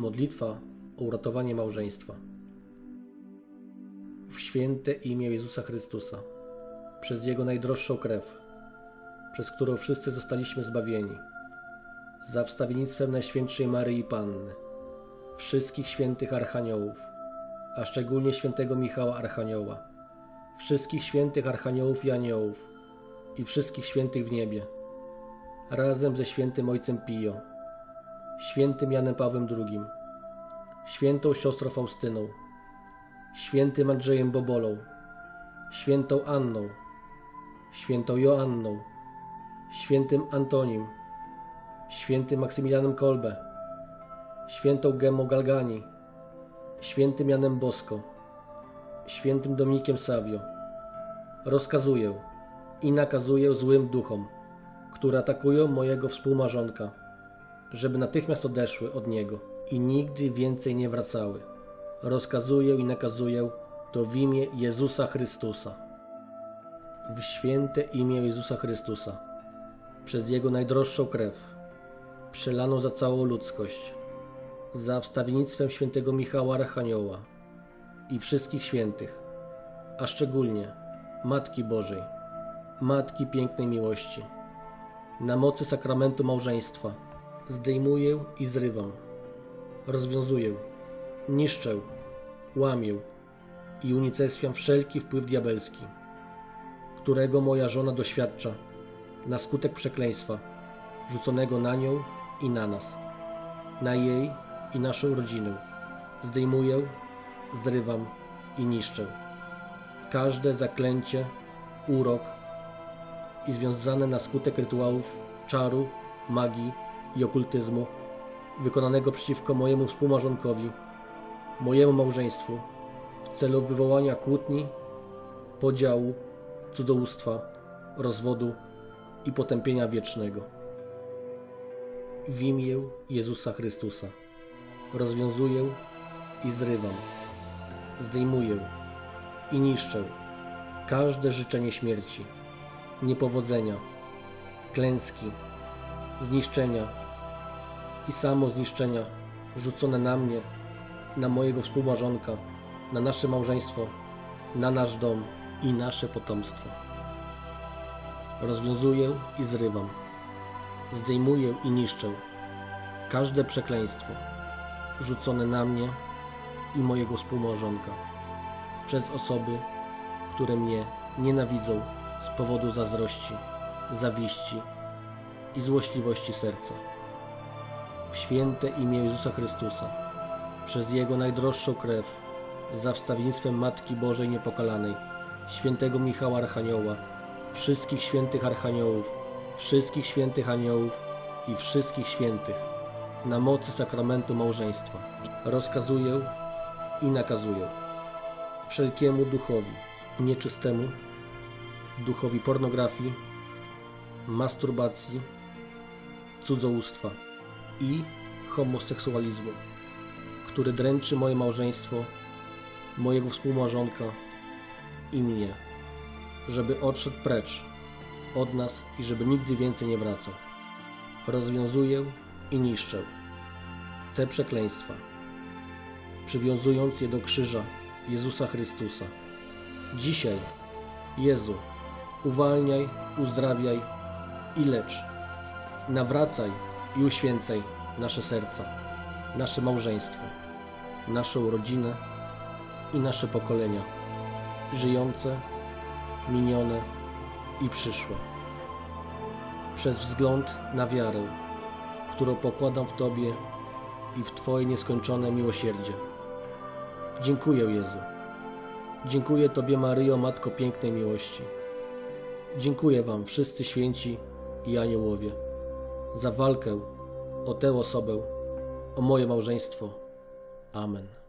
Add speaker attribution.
Speaker 1: Modlitwa o uratowanie małżeństwa. W święte imię Jezusa Chrystusa, przez Jego najdroższą krew, przez którą wszyscy zostaliśmy zbawieni, za wstawiennictwem Najświętszej Maryi Panny, wszystkich świętych archaniołów, a szczególnie świętego Michała Archanioła, wszystkich świętych archaniołów i aniołów i wszystkich świętych w niebie, razem ze świętym Ojcem Pio, świętym Janem Pawłem II, świętą siostrą Faustyną, świętym Andrzejem Bobolą, świętą Anną, świętą Joanną, świętym Antonim, świętym Maksymilianem Kolbe, świętą Gemmą Galgani, świętym Janem Bosko, świętym Dominikiem Savio. Rozkazuję i nakazuję złym duchom, które atakują mojego współmarzonka, żeby natychmiast odeszły od niego i nigdy więcej nie wracały. Rozkazuję i nakazuję to w imię Jezusa Chrystusa. W święte imię Jezusa Chrystusa, przez Jego najdroższą krew, przelaną za całą ludzkość, za wstawiennictwem świętego Michała Archanioła i wszystkich świętych, a szczególnie Matki Bożej, Matki Pięknej Miłości, na mocy sakramentu małżeństwa, zdejmuję i zrywam, rozwiązuję, niszczę, łamię i unicestwiam wszelki wpływ diabelski, którego moja żona doświadcza na skutek przekleństwa rzuconego na nią i na nas, na jej i naszą rodzinę. Zdejmuję, zrywam i niszczę. Każde zaklęcie, urok i związane na skutek rytuałów czaru, magii i okultyzmu wykonanego przeciwko mojemu współmarzonkowi, mojemu małżeństwu w celu wywołania kłótni, podziału, cudzołóstwa, rozwodu i potępienia wiecznego. W imię Jezusa Chrystusa rozwiązuję i zrywam, zdejmuję i niszczę każde życzenie śmierci, niepowodzenia, klęski, zniszczenia i samo zniszczenia rzucone na mnie, na mojego współmarzonka, na nasze małżeństwo, na nasz dom i nasze potomstwo. Rozwiązuję i zrywam, zdejmuję i niszczę każde przekleństwo rzucone na mnie i mojego współmałżonka przez osoby, które mnie nienawidzą z powodu zazdrości, zawiści i złośliwości serca. W święte imię Jezusa Chrystusa, przez Jego najdroższą krew, za wstawiennictwem Matki Bożej Niepokalanej, świętego Michała Archanioła, wszystkich świętych archaniołów, wszystkich świętych aniołów i wszystkich świętych, na mocy sakramentu małżeństwa, rozkazuję i nakazuję wszelkiemu duchowi nieczystemu, duchowi pornografii, masturbacji, cudzołóstwa i homoseksualizmu, który dręczy moje małżeństwo, mojego współmałżonka i mnie, żeby odszedł precz od nas i żeby nigdy więcej nie wracał. Rozwiązuję i niszczę te przekleństwa, przywiązując je do krzyża Jezusa Chrystusa. Dzisiaj, Jezu, uwalniaj, uzdrawiaj i lecz. Nawracaj i uświęcaj nasze serca, nasze małżeństwo, naszą rodzinę i nasze pokolenia, żyjące, minione i przyszłe. Przez wzgląd na wiarę, którą pokładam w Tobie i w Twoje nieskończone miłosierdzie. Dziękuję, Jezu. Dziękuję Tobie, Maryjo, Matko Pięknej Miłości. Dziękuję Wam, wszyscy święci i aniołowie, za walkę o tę osobę, o moje małżeństwo. Amen.